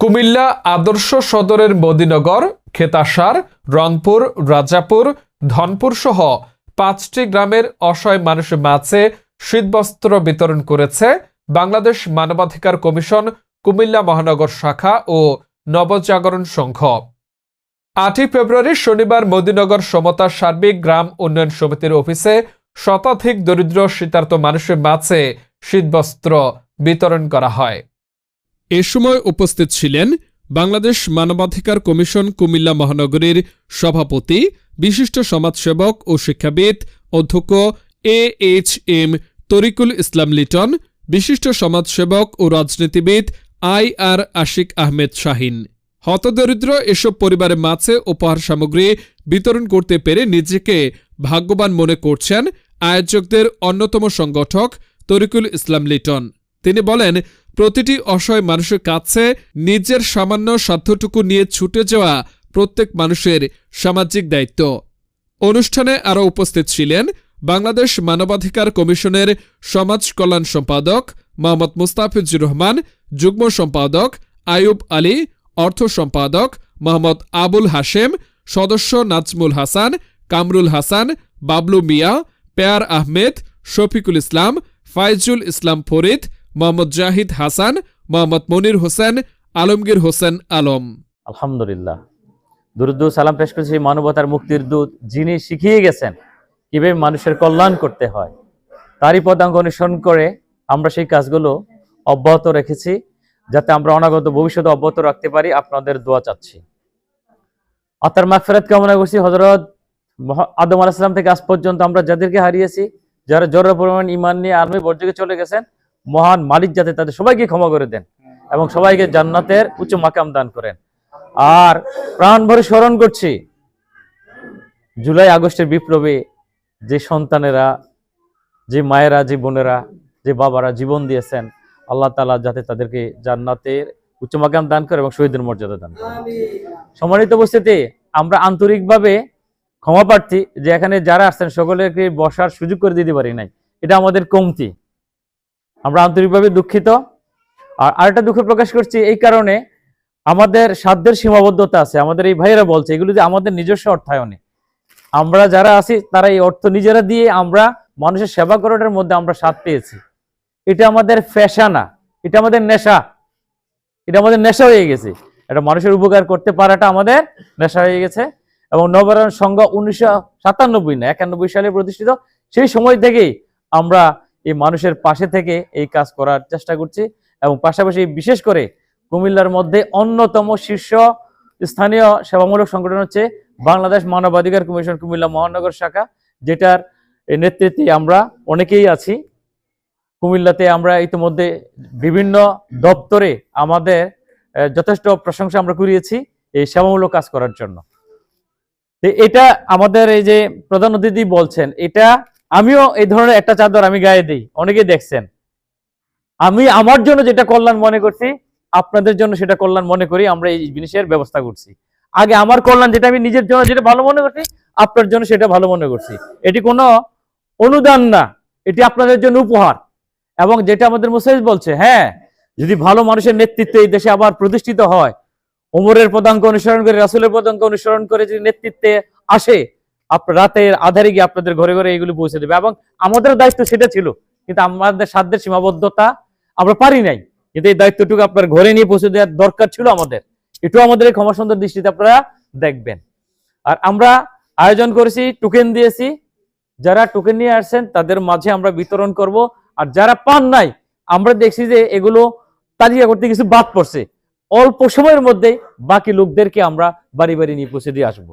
কুমিল্লা আদর্শ সদরের মদিনগর, খেতাসার, রংপুর, রাজাপুর, ধনপুর সহ পাঁচটি গ্রামের অসহায় মানুষের মাঝে শীতবস্ত্র বিতরণ করেছে বাংলাদেশ মানবাধিকার কমিশন, কুমিল্লা মহানগর শাখা ও নবজাগরণ সংঘ। আটই ফেব্রুয়ারি শনিবার মদিনগর সমতা সার্বিক গ্রাম উন্নয়ন সমিতির অফিসে শতাধিক দরিদ্র, শীতার্ত মানুষের মাঝে শীতবস্ত্র বিতরণ করা হয়। এ সময় উপস্থিত ছিলেন বাংলাদেশ মানবাধিকার কমিশন কুমিল্লা মহানগরীর সভাপতি, বিশিষ্ট সমাজসেবক ও শিক্ষাবিদ অধ্যক্ষ A H M Tarikul Islam Liton, বিশিষ্ট সমাজসেবক ও রাজনীতিবিদ আই আর আশিক আহমেদ শাহিন। হতদরিদ্র এসব পরিবারের মাঝে উপহার সামগ্রী বিতরণ করতে পেরে নিজেকে ভাগ্যবান মনে করছেন আয়োজকদের অন্যতম সংগঠক তরিকুল ইসলাম লিটন। তিনি বলেন প্রতিটি অসহায় মানুষের কাছে নিজের সামান্য সাধ্যটুকু নিয়ে ছুটে যাওয়া প্রত্যেক মানুষের সামাজিক দায়িত্ব। অনুষ্ঠানে আরও উপস্থিত ছিলেন বাংলাদেশ মানবাধিকার কমিশনের সমাজ কল্যাণ সম্পাদক মোহাম্মদ মুস্তাফিজুর রহমান, যুগ্ম সম্পাদক আয়ুব আলী, অর্থ সম্পাদক মোহাম্মদ আবুল হাশেম, সদস্য নাজমুল হাসান, কামরুল হাসান, বাবলু মিয়া, পেয়ার আহমেদ, শফিকুল ইসলাম, ফাইজুল ইসলাম ফরিদ মোহাম্মদ জাহিদ হাসান, মোহাম্মদ মনির হোসেন, আলমগীর হোসেন আলম। আলহামদুলিল্লাহ। দুরুদ্দু সালাম পেশ করছি মানবতার মুক্তির দূত, যিনি শিখিয়ে গেছেন কীভাবে মানুষের কল্যাণ করতে হয়। তারই পদাঙ্ক অনুসরণ করে আমরা সেই কাজগুলো অব্যাহত রেখেছি, যাতে আমরা অনাগত ভবিষ্যতে অব্যাহত রাখতে পারি। আপনাদের দোয়া চাচ্ছি। আত্মার মাগফিরাত কামনা করছি। হজরত আদম আলাহিসাম থেকে আজ পর্যন্ত আমরা যাদেরকে হারিয়েছি, যারা জোর পরিমাণ ইমান নিয়ে আর্মি বর্জকে চলে গেছেন মহান মালিক যাতে তাদের সবাইকে ক্ষমা করে দেন এবং সবাইকে জান্নাতের উচ্চ মাকাম দান করেন। আর প্রাণ ভরে স্মরণ করছি, জুলাই আগস্টের বিপ্লবে যে সন্তানেরা, যে মায়েরা, যে বোনেরা, যে বাবারা জীবন দিয়েছেন, আল্লাহ তালা যাতে তাদেরকে জান্নাতের উচ্চ মাকাম দান করে এবং শহীদের মর্যাদা দান করে। সম্মানিত উপস্থিতি, আমরা আন্তরিকভাবে ক্ষমা প্রার্থী যে এখানে যারা আসছেন, সকলেকে বসার সুযোগ করে দিতে পারি নাই। এটা আমাদের কমতি। আমরা আন্তরিকভাবে দুঃখিত। আর আরেকটা দুঃখ প্রকাশ করছি এই কারণে আমাদের সাধ্যের সীমাবদ্ধতা আছে। আমাদের এই ভাইয়েরা বলছে, এগুলো যে আমাদের নিজস্ব অর্থায়নে। আমরা যারা আছি, তারা এই অর্থ নিজেরা দিয়ে আমরা মানুষের সেবা করার মধ্যে আমরা স্বাদ পেয়েছি। এটা আমাদের ফ্যাশানা, এটা আমাদের নেশা। এটা আমাদের নেশা হয়ে গেছে। এটা মানুষের উপকার করতে পারাটা আমাদের নেশা হয়ে গেছে। এবং নবরণ সংঘ উনিশশো সাতানব্বই না, একানব্বই সালে প্রতিষ্ঠিত, সেই সময় থেকেই আমরা এই মানুষের পাশে থেকে এই কাজ করার চেষ্টা করছি এবং পাশাপাশি বিশেষ করে কুমিল্লার মধ্যে অন্যতম শীর্ষ স্থানীয় সেবামূলক সংগঠন হচ্ছে বাংলাদেশ মানবাধিকার কমিশন কুমিল্লা মহানগর শাখা, যেটার নেতৃত্বে আমরা অনেকেই আছি। কুমিল্লাতে আমরা ইতিমধ্যে বিভিন্ন দপ্তরে আমাদের যথেষ্ট প্রশংসা আমরা করিয়েছি এই সেবামূলক কাজ করার জন্য। এটা আমাদের এই যে প্রধান অতিথি বলছেন, এটা আমিও এই ধরনের একটা চাদর আমি গায়ে দিই। অনেকেই দেখছেন। আমি আমার জন্য যেটা কল্যাণ মনে করছি, আপনাদের জন্য সেটা কল্যাণ মনে করি, আমরা এই জিনিসের ব্যবস্থা করছি। আগে আমার কল্যাণ যেটা, আমি নিজের জন্য যেটা ভালো মনে করছি, আপনার জন্য সেটা ভালো মনে করছি। এটি কোনো অনুদান না, এটি আপনাদের জন্য উপহার। এবং যেটা আমাদের মুসাইজ বলছে হ্যাঁ যদি ভালো মানুষের নেতৃত্বে এই দেশে আবার প্রতিষ্ঠিত হয়, ওমরের পদাঙ্ক অনুসরণ করে, রাসুলের পদাঙ্ক অনুসরণ করে যদি নেতৃত্বে আসে রাতের আধারে গিয়ে আপনাদের ঘরে ঘরে এগুলি পৌঁছে দেবে। এবং আমাদের দায়িত্ব সেটা ছিল, কিন্তু আমাদের সাধ্যের সীমাবদ্ধতা আমরা পারি নাই। কিন্তু এই দায়িত্বটুকু আপনার ঘরে নিয়ে পৌঁছে দেওয়ার দরকার ছিল আমাদের। এটাও আমাদের এই ক্ষমা সুন্দর দৃষ্টিতে আপনারা দেখবেন। আর আমরা আয়োজন করেছি টোকেন দিয়েছি। যারা টোকেন নিয়ে আসছেন, তাদের মাঝে আমরা বিতরণ করব। আর যারা পান নাই, আমরা দেখছি যে এগুলো তালিকা করতে কিছু বাদ পড়ছে। অল্প সময়ের মধ্যে বাকি লোকদেরকে আমরা বাড়ি বাড়ি নিয়ে পৌঁছে দিয়ে আসব।